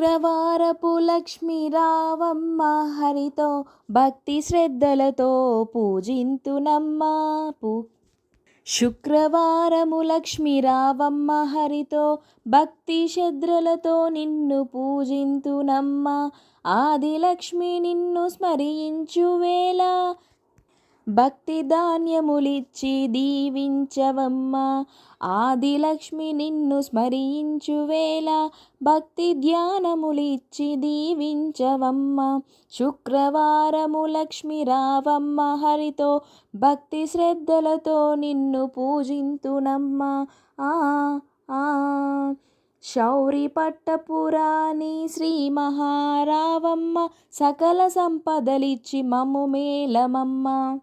శుక్రవారపు లక్ష్మీ రావమ్మ హరితో భక్తి శ్రద్ధలతో పూజింతునమ్మ. పూ శుక్రవారము లక్ష్మీ రావమ్మ హరితో భక్తి శ్రద్ధలతో నిన్ను పూజింతునమ్మ. ఆదిలక్ష్మి నిన్ను స్మరించువేళ భక్తి ధాన్యములిచ్చి దీవించవమ్మా. ఆదిలక్ష్మి నిన్ను స్మరించువేళ భక్తి ధ్యానములిచ్చి దీవించవమ్మ. శుక్రవారము లక్ష్మి రావమ్మ హరితో భక్తి శ్రద్ధలతో నిన్ను పూజింతునమ్మ. ఆ ఆ. శౌరి పట్టపురాణి శ్రీ మహారావమ్మ సకల సంపదలిచ్చి మమ్ము మేలమమ్మ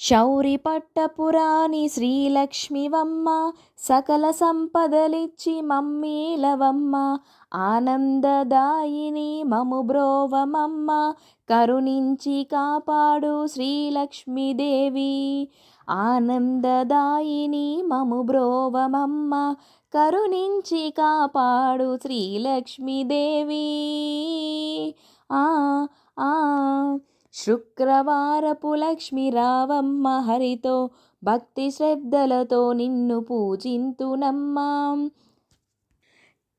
శౌరిపట్టపురాణి శ్రీలక్ష్మివమ్మ సకల సంపదలిచ్చి మమ్మీలవమ్మ. ఆనందదాయిని మము బ్రోవమమ్మ. కరుణించి కాపాడు శ్రీలక్ష్మీదేవి. ఆనందదాయిని మము బ్రోవమమ్మ. కరుణించి కాపాడు శ్రీలక్ష్మీదేవి. ఆ ఆ. శుక్రవారపు లక్ష్మి రావమ్మ హరితో భక్తి శ్రద్ధలతో నిన్ను పూజింతునమ్మా.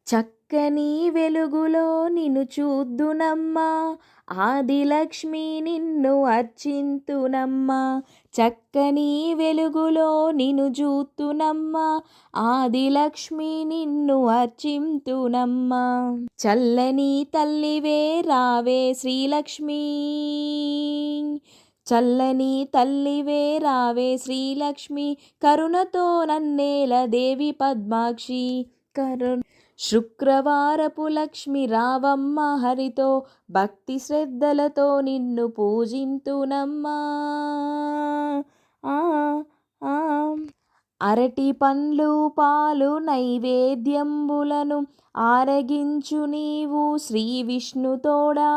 చక్క చక్కని వెలుగులో నిన్ను చూద్దునమ్మా. ఆదిలక్ష్మి నిన్ను అర్చింతునమ్మా. చక్కని వెలుగులో నిన్ను చూతునమ్మా ఆదిలక్ష్మి నిన్ను అర్చింతునమ్మా. చల్లని తల్లివే రావే శ్రీలక్ష్మి. చల్లని తల్లివే రావే శ్రీలక్ష్మి. కరుణతో నన్నేల దేవి పద్మాక్షి. కరుణ శుక్రవారపు లక్ష్మి రావమ్మ హరితో భక్తి శ్రద్ధలతో నిన్ను పూజింతునమ్మా. అరటి పండ్లు పాలు నైవేద్యంబులను ఆరగించు నీవు శ్రీ విష్ణుతోడా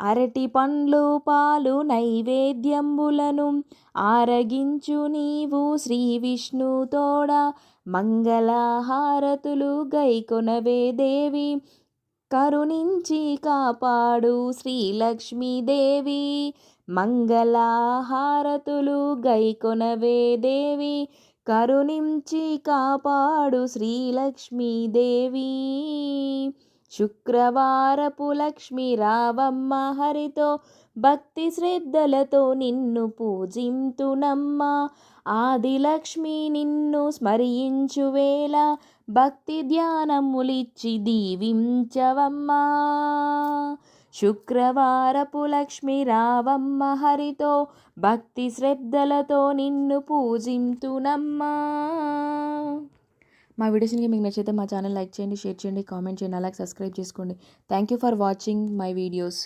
అరటి పండ్లు పాలు నైవేద్యంబులను ఆరగించు నీవు శ్రీ విష్ణుతోడా మంగళహారతులు గైకొనవే దేవి. కరుణించి కాపాడు శ్రీలక్ష్మీదేవి. మంగళహారతులు గైకొనవే దేవి. కరుణించి కాపాడు శ్రీలక్ష్మీదేవి. శుక్రవారపు లక్ష్మి రావమ్మ హరితో భక్తి శ్రద్ధలతో నిన్ను పూజింతునమ్మ. ఆదిలక్ష్మి నిన్ను స్మరించువేళ భక్తి ధ్యానములిచ్చి దీవించవమ్మా. శుక్రవారపు లక్ష్మి రావమ్మ హరితో భక్తి శ్రద్ధలతో నిన్ను పూజింతునమ్మా. మా వీడియోస్ని మీకు నచ్చితే మా ఛానల్ లైక్ చేయండి షేర్ చేయండి కామెంట్ చేయండి అలాగే సబ్స్క్రైబ్ చేసుకోండి. Thank you for watching my videos